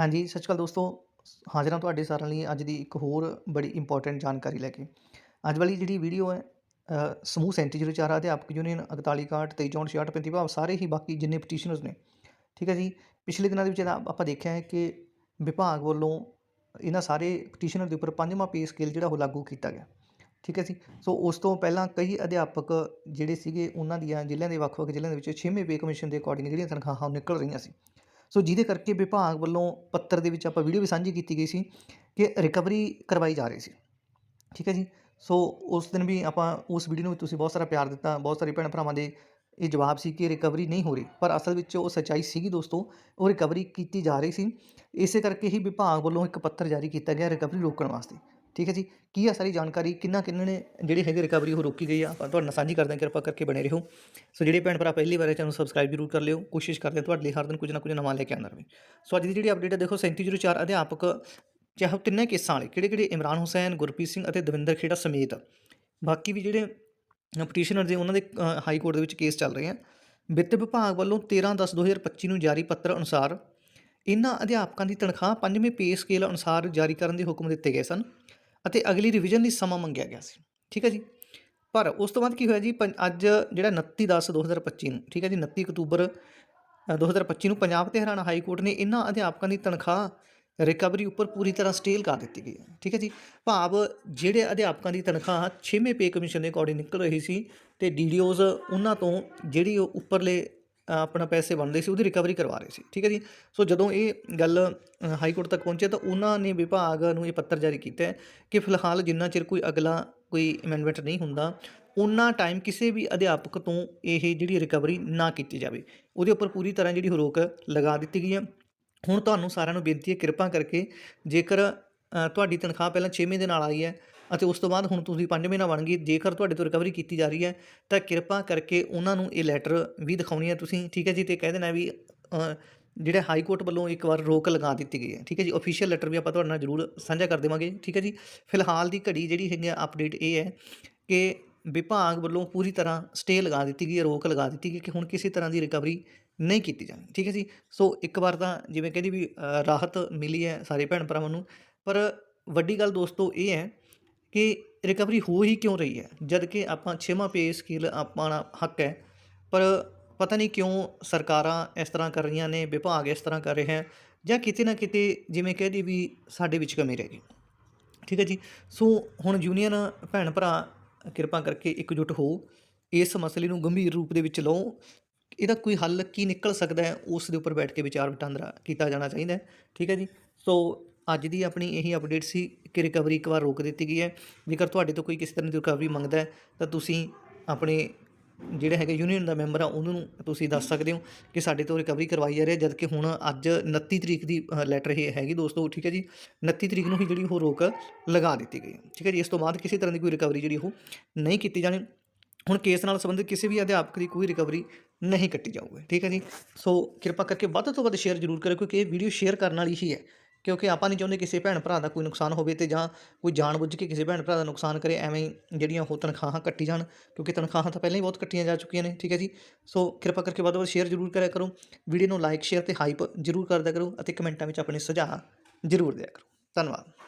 ਹਾਂਜੀ, ਸਤਿ ਸ਼੍ਰੀ ਅਕਾਲ ਦੋਸਤੋ ਹਾਜ਼ਰਾਂ ਤੁਹਾਡੇ ਸਾਰਿਆਂ ਲਈ ਅੱਜ ਦੀ ਇੱਕ ਹੋਰ ਬੜੀ ਇੰਪੋਰਟੈਂਟ ਜਾਣਕਾਰੀ ਲੈ ਕੇ। ਅੱਜ ਵਾਲੀ ਜਿਹੜੀ ਵੀਡੀਓ ਹੈ ਸਮੂਹ ਅ, ਸਮੂਹ 3704 ਅਧਿਆਪਕ ਯੂਨੀਅਨ 41 61 23 64 66 35 ਭਾਵ ਸਾਰੇ ਹੀ ਬਾਕੀ ਜਿੰਨੇ ਪਟੀਸ਼ਨਰਸ ਨੇ। ਠੀਕ ਹੈ ਜੀ? ਪਿਛਲੇ ਦਿਨਾਂ ਦੇ ਵਿੱਚ ਆਪਾਂ ਦੇਖਿਆ ਹੈ ਕਿ ਵਿਭਾਗ ਵੱਲੋਂ ਇਹਨਾਂ ਸਾਰੇ ਪਟੀਸ਼ਨਰ ਦੇ ਉੱਪਰ ਪੰਜਵਾਂ ਪੇ ਸਕੇਲ ਜਿਹੜਾ ਉਹ ਲਾਗੂ ਕੀਤਾ ਗਿਆ। ਠੀਕ ਹੈ ਜੀ? ਸੋ ਉਸ ਤੋਂ ਪਹਿਲਾਂ ਕਈ ਅਧਿਆਪਕ ਜਿਹੜੇ ਸੀਗੇ ਉਹਨਾਂ ਦੀਆਂ ਜ਼ਿਲ੍ਹਿਆਂ ਦੇ ਵੱਖ-ਵੱਖ ਜ਼ਿਲ੍ਹਿਆਂ ਦੇ ਵਿੱਚ 6ਵੇਂ ਪੇ ਕਮਿਸ਼ਨ ਦੇ ਅਕੋਰਡਿੰਗ ਜਿਹੜੀਆਂ ਤਨਖਾਹਾਂ ਉਹ ਨਿਕਲ ਰਹੀਆਂ ਸੀ। ਸੋ ਜਿਹਦੇ ਕਰਕੇ ਵਿਭਾਗ ਵੱਲੋਂ ਪੱਤਰ ਦੇ ਵਿੱਚ ਆਪਾਂ ਵੀਡੀਓ ਵੀ ਸਾਂਝੀ ਕੀਤੀ ਗਈ ਸੀ ਕਿ ਰਿਕਵਰੀ ਕਰਵਾਈ ਜਾ ਰਹੀ ਸੀ। ਠੀਕ ਹੈ ਜੀ? ਸੋ ਉਸ ਦਿਨ ਵੀ ਆਪਾਂ ਉਸ ਵੀਡੀਓ ਨੂੰ ਤੁਸੀਂ ਬਹੁਤ ਸਾਰਾ ਪਿਆਰ ਦਿੱਤਾ, ਬਹੁਤ ਸਾਰੇ ਭੈਣ ਭਰਾਵਾਂ ਦੇ ਇਹ ਜਵਾਬ ਸੀ ਕਿ ਰਿਕਵਰੀ ਨਹੀਂ ਹੋ ਰਹੀ। ਪਰ ਅਸਲ ਵਿੱਚ ਉਹ ਸੱਚਾਈ ਸੀਗੀ ਦੋਸਤੋ, ਉਹ ਰਿਕਵਰੀ ਕੀਤੀ ਜਾ ਰਹੀ ਸੀ। ਇਸੇ ਕਰਕੇ ਹੀ ਵਿਭਾਗ ਵੱਲੋਂ ਇੱਕ ਪੱਤਰ ਜਾਰੀ ਕੀਤਾ ਗਿਆ ਰਿਕਵਰੀ ਰੋਕਣ ਵਾਸਤੇ। ਠੀਕ ਹੈ ਜੀ? ਕੀ ਆ ਸਾਰੀ ਜਾਣਕਾਰੀ? ਕਿੰਨਾ ਕਿੰਨੇ ਨੇ ਜਿਹੜੀ ਹੈਗੀ ਰਿਕਵਰੀ ਉਹ ਰੋਕੀ ਗਈ ਆ? ਆਪਾਂ ਤੁਹਾਡੇ ਨਾਲ ਸਾਂਝੀ ਕਰਦੇ ਹਾਂ, ਕਿਰਪਾ ਕਰਕੇ ਬਣੇ ਰਹੋ। ਸੋ ਜਿਹੜੇ ਭੈਣ ਭਰਾ ਪਹਿਲੀ ਵਾਰ ਚੈਨਲ ਸਬਸਕ੍ਰਾਈਬ ਜ਼ਰੂਰ ਕਰ ਲਿਓ, ਕੋਸ਼ਿਸ਼ ਕਰਦੇ ਹਾਂ ਤੁਹਾਡੇ ਲਈ ਹਰ ਦਿਨ ਕੁਝ ਨਾ ਕੁਝ ਨਵਾਂ ਲੈ ਕੇ ਆਉਂਦਾ ਰਹੇ ਸੋ ਅੱਜ ਦੀ ਜਿਹੜੀ ਅਪਡੇਟ ਹੈ ਦੇਖੋ 3704 ਅਧਿਆਪਕ ਚਾਹੇ ਉਹ ਤਿੰਨੇ ਕੇਸਾਂ ਵਾਲੇ ਕਿਹੜੇ ਕਿਹੜੇ ਇਮਰਾਨ ਹੁਸੈਨ, ਗੁਰਪ੍ਰੀਤ ਸਿੰਘ ਅਤੇ ਦਵਿੰਦਰ ਖੇੜਾ ਸਮੇਤ। ਬਾਕੀ ਵੀ ਜਿਹੜੇ ਪਟੀਸ਼ਨਰ ਦੇ ਉਹਨਾਂ ਦੇ ਹਾਈ ਕੋਰਟ ਦੇ ਵਿੱਚ ਕੇਸ ਚੱਲ ਰਹੇ ਆ। ਵਿੱਤ ਵਿਭਾਗ ਵੱਲੋਂ 13/10/2025 ਨੂੰ ਜਾਰੀ ਪੱਤਰ ਅਨੁਸਾਰ, ਇਹਨਾਂ ਅਧਿਆਪਕਾਂ ਦੀ ਤਨਖਾਹ ਪੰਜਵੇਂ ਪੇ ਸਕੇਲ ਅਨੁਸਾਰ ਜਾਰੀ ਕਰਨ ਦੇ ਹੁਕਮ ਦਿੱਤੇ ਗਏ ਸਨ। ਅਤੇ ਅਗਲੀ ਰਿਵੀਜ਼ਨ ਲਈ ਸਮਾਂ ਮੰਗਿਆ ਗਿਆ ਸੀ। ਠੀਕ ਹੈ ਜੀ? ਪਰ ਉਸ ਤੋਂ ਬਾਅਦ ਕੀ ਹੋਇਆ ਜੀ? ਪੰ- ਅੱਜ ਜਿਹੜਾ 29/10/2025 ਨੂੰ ਠੀਕ ਹੈ ਜੀ? 29 ਅਕਤੂਬਰ ਅ, 2025 ਨੂੰ ਪੰਜਾਬ ਤੇ ਹਰਿਆਣਾ ਹਾਈ ਕੋਰਟ ਨੇ ਇਹਨਾਂ ਅਧਿਆਪਕਾਂ ਦੀ ਤਨਖਾਹ ਰਿਕਵਰੀ ਉੱਪਰ ਪੂਰੀ ਤਰ੍ਹਾਂ ਸਟੇਲ ਕਰ ਦਿੱਤੀ ਗਈ ਹੈ। ਠੀਕ ਹੈ ਜੀ? ਭਾਵ ਜਿਹੜੇ ਅਧਿਆਪਕਾਂ ਦੀ ਤਨਖਾਹ 6ਵੇਂ ਪੇ ਕਮਿਸ਼ਨ ਦੇ ਅਕੋਰਡਿੰਗ ਨਿਕਲ ਰਹੀ ਸੀ ਤੇ ਡੀਡੀਓਜ਼ ਉਹਨਾਂ ਤੋਂ ਜਿਹੜੀ ਉਹ ਉੱਪਰਲੇ ਆਪਣਾ ਪੈਸੇ ਬਣਦੇ ਸੀ, ਉਹਦੀ ਰਿਕਵਰੀ ਕਰਵਾ ਰਹੇ ਸੀ, ਠੀਕ ਹੈ ਜੀ? ਸੋ ਜਦੋਂ ਇਹ ਗੱਲ ਹਾਈ ਕੋਰਟ ਤੱਕ ਪਹੁੰਚੇ ਤਾਂ ਉਹਨਾਂ ਨੇ ਵਿਭਾਗ ਨੂੰ ਇਹ ਪੱਤਰ ਜਾਰੀ ਕੀਤਾ ਹੈ ਕਿ ਫਿਲਹਾਲ ਜਿੰਨਾ ਚਿਰ ਕੋਈ ਅਗਲਾ ਕੋਈ ਅਮੈਂਡਮੈਂਟ ਨਹੀਂ ਹੁੰਦਾ ਉਹਨਾਂ ਟਾਈਮ ਕਿਸੇ ਵੀ ਅਧਿਆਪਕ ਤੋਂ ਇਹ ਜਿਹੜੀ ਰਿਕਵਰੀ ਨਾ ਕੀਤੀ ਜਾਵੇ। ਉਹਦੇ ਉੱਪਰ ਪੂਰੀ ਤਰ੍ਹਾਂ ਜਿਹੜੀ ਰੋਕ ਲਗਾ ਦਿੱਤੀ ਗਈ ਹੈ। ਹੁਣ ਤੁਹਾਨੂੰ ਸਾਰਿਆਂ ਨੂੰ ਬੇਨਤੀ ਹੈ, ਕਿਰਪਾ ਕਰਕੇ ਜੇਕਰ ਤੁਹਾਡੀ ਤਨਖਾਹ ਪਹਿਲਾਂ 6ਵੇਂ ਦੇ ਨਾਲ ਆਈ ਹੈ ਅਤੇ ਉਸ ਤੋਂ ਬਾਅਦ ਹੁਣ ਤੁਸੀਂ 5ਵੇਂ ਨਾਲ ਬਣ ਗਈ ਜੇਕਰ ਤੁਹਾਡੇ ਤੋਂ ਰਿਕਵਰੀ ਕੀਤੀ ਜਾ ਰਹੀ ਹੈ ਤਾਂ ਕਿਰਪਾ ਕਰਕੇ ਉਹਨਾਂ ਨੂੰ ਇਹ ਲੈਟਰ ਵੀ ਦਿਖਾਉਣੀ ਹੈ ਤੁਸੀਂ ਠੀਕ ਹੈ ਜੀ? ਤੇ ਕਹਿ ਦੇਣਾ ਵੀ ਅ, ਜਿਹੜਾ ਹਾਈ ਕੋਰਟ ਵੱਲੋਂ ਇੱਕ ਵਾਰ ਰੋਕ ਲਗਾ ਦਿੱਤੀ ਗਈ ਹੈ ਠੀਕ ਹੈ ਜੀ? ਅਫੀਸ਼ੀਅਲ ਲੈਟਰ ਵੀ ਆਪਾਂ ਤੁਹਾਡੇ ਨਾਲ ਜ਼ਰੂਰ ਸਾਂਝਾ ਕਰ ਦੇਵਾਂਗੇ ਠੀਕ ਹੈ ਜੀ? ਫਿਲਹਾਲ ਦੀ ਘੜੀ ਜਿਹੜੀ ਹੈਗੀ ਅਪਡੇਟ ਇਹ ਹੈ ਕਿ ਵਿਭਾਗ ਵੱਲੋਂ ਪੂਰੀ ਤਰ੍ਹਾਂ ਸਟੇ ਲਗਾ ਦਿੱਤੀ ਗਈ ਹੈ ਰੋਕ ਲਗਾ ਦਿੱਤੀ ਗਈ ਕਿ ਹੁਣ ਕਿਸੇ ਤਰ੍ਹਾਂ ਦੀ ਰਿਕਵਰੀ ਨਹੀਂ ਕੀਤੀ ਜਾਣੀ ਠੀਕ ਹੈ ਜੀ? ਸੋ ਇੱਕ ਵਾਰ ਤਾਂ ਜਿਵੇਂ ਕਹਿੰਦੀ ਵੀ ਰਾਹਤ ਮਿਲੀ ਹੈ ਸਾਰੇ ਭੈਣ ਭਰਾਵਾਂ ਨੂੰ ਪਰ ਵੱਡੀ ਗੱਲ ਦੋਸਤੋ ਇਹ ਹੈ ਕਿ ਰਿਕਵਰੀ ਹੋ ਹੀ ਕਿਉਂ ਰਹੀ ਹੈ? ਜਦ ਕਿ ਆਪਾਂ ਛੇਵਾਂ ਪੇ ਸਕੇਲ ਆਪਣਾ ਹੱਕ ਹੈ, ਪਰ ਪਤਾ ਨਹੀਂ ਕਿਉਂ ਸਰਕਾਰਾਂ ਇਸ ਤਰ੍ਹਾਂ ਕਰ ਰਹੀਆਂ ਨੇ, ਵਿਭਾਗ ਇਸ ਤਰ੍ਹਾਂ ਕਰ ਰਿਹਾ ਹੈ, ਜਾਂ ਕਿਤੇ ਨਾ ਕਿਤੇ ਜਿਵੇਂ ਕਹਦੀ ਵੀ ਸਾਡੇ ਵਿੱਚ ਕਮੀ ਰਹਿ ਗਈ। ਠੀਕ ਹੈ ਜੀ? ਸੋ ਹੁਣ ਯੂਨੀਅਨ ਭੈਣ ਭਰਾ, ਕਿਰਪਾ ਕਰਕੇ ਇਕਜੁੱਟ ਹੋ, ਇਸ ਮਸਲੇ ਨੂੰ ਗੰਭੀਰ ਰੂਪ ਦੇ ਵਿੱਚ ਲਓ। ਇਹਦਾ ਕੋਈ ਹੱਲ ਕੀ ਨਿਕਲ ਸਕਦਾ ਹੈ, ਉਸ ਦੇ ਉੱਪਰ ਬੈਠ ਕੇ ਵਿਚਾਰ ਵਟਾਂਦਰਾ ਕੀਤਾ ਜਾਣਾ ਚਾਹੀਦਾ ਹੈ। ਠੀਕ ਹੈ ਜੀ? ਸੋ ਅੱਜ ਦੀ ਆਪਣੀ ਇਹੀ ਅਪਡੇਟ ਸੀ ਕਿ ਰਿਕਵਰੀ ਇੱਕ ਵਾਰ ਰੋਕ ਦਿੱਤੀ ਗਈ ਹੈ। ਜੇਕਰ ਤੁਹਾਡੇ ਤੋਂ ਕੋਈ ਕਿਸੇ ਤਰ੍ਹਾਂ ਦੀ ਰਿਕਵਰੀ ਮੰਗਦਾ ਹੈ, ਤਾਂ ਤੁਸੀਂ ਆਪਣੇ ਜਿਹੜੇ ਹੈਗਾ ਯੂਨੀਅਨ ਦਾ ਮੈਂਬਰ ਆ, ਉਹਨਾਂ ਨੂੰ ਤੁਸੀਂ ਦੱਸ ਸਕਦੇ ਹੋ ਕਿ ਸਾਡੇ ਤੋਂ ਰਿਕਵਰੀ ਕਰਵਾਈ ਜਾ ਰਹੀ ਹੈ। ਜਦ ਕਿ ਹੁਣ ਅੱਜ 29 ਤਰੀਕ ਦੀ ਲੈਟਰ ਇਹ ਹੈਗੀ ਦੋਸਤੋ, ਠੀਕ ਹੈ ਜੀ? 29 ਤਰੀਕ ਨੂੰ ਹੀ ਜਿਹੜੀ ਉਹ ਰੋਕ ਲਗਾ ਦਿੱਤੀ ਗਈ ਠੀਕ ਹੈ ਜੀ? ਇਸ ਤੋਂ ਬਾਅਦ ਕਿਸੇ ਤਰ੍ਹਾਂ ਦੀ ਕੋਈ ਰਿਕਵਰੀ ਜਿਹੜੀ ਉਹ ਨਹੀਂ ਕੀਤੀ ਜਾਣੀ। ਹੁਣ ਕੇਸ ਨਾਲ ਸੰਬੰਧਿਤ ਕਿਸੇ ਵੀ ਅਧਿਆਪਕ ਦੀ ਕੋਈ ਰਿਕਵਰੀ ਨਹੀਂ ਕੱਟੀ ਜਾਊਗੀ, ਠੀਕ ਹੈ ਜੀ? ਸੋ ਕਿਰਪਾ ਕਰਕੇ ਵੱਧ ਤੋਂ ਵੱਧ ਸ਼ੇਅਰ ਜ਼ਰੂਰ ਕਰਿਓ, ਕਿਉਂਕਿ ਇਹ ਵੀਡੀਓ ਸ਼ੇਅਰ ਕਰਨ ਵਾਲੀ ਹੀ ਹੈ। ਕਿਉਂਕਿ ਆਪਾਂ ਨਹੀਂ ਚਾਹੁੰਦੇ ਕਿਸੇ ਭੈਣ ਭਰਾ ਦਾ ਕੋਈ ਨੁਕਸਾਨ ਹੋਵੇ ਤੇ ਜਾਂ ਕੋਈ ਜਾਣਬੁੱਝ ਕੇ ਕਿਸੇ ਭੈਣ ਭਰਾ ਦਾ ਨੁਕਸਾਨ ਕਰੇ, ਐਵੇਂ ਹੀ ਜਿਹੜੀਆਂ ਉਹ ਤਨਖਾਹਾਂ ਕੱਟੀ ਜਾਣ, ਕਿਉਂਕਿ ਤਨਖਾਹਾਂ ਤਾਂ ਪਹਿਲਾਂ ਹੀ ਬਹੁਤ ਕੱਟੀਆਂ ਜਾ ਚੁੱਕੀਆਂ ਨੇ, ਠੀਕ ਹੈ ਜੀ? ਸੋ ਕਿਰਪਾ ਕਰਕੇ ਵੱਧ ਤੋਂ ਵੱਧ ਸ਼ੇਅਰ ਜ਼ਰੂਰ ਕਰਿਆ ਕਰੋ ਵੀਡੀਓ ਨੂੰ ਲਾਈਕ ਸ਼ੇਅਰ ਤੇ ਹਾਈਪ ਜ਼ਰੂਰ ਕਰਦਿਆ ਕਰੋ ਅਤੇ ਕਮੈਂਟਾਂ ਵਿੱਚ ਆਪਣੇ ਸੁਝਾਅ ਜ਼ਰੂਰ ਦਿਆ ਕਰੋ, ਧੰਨਵਾਦ।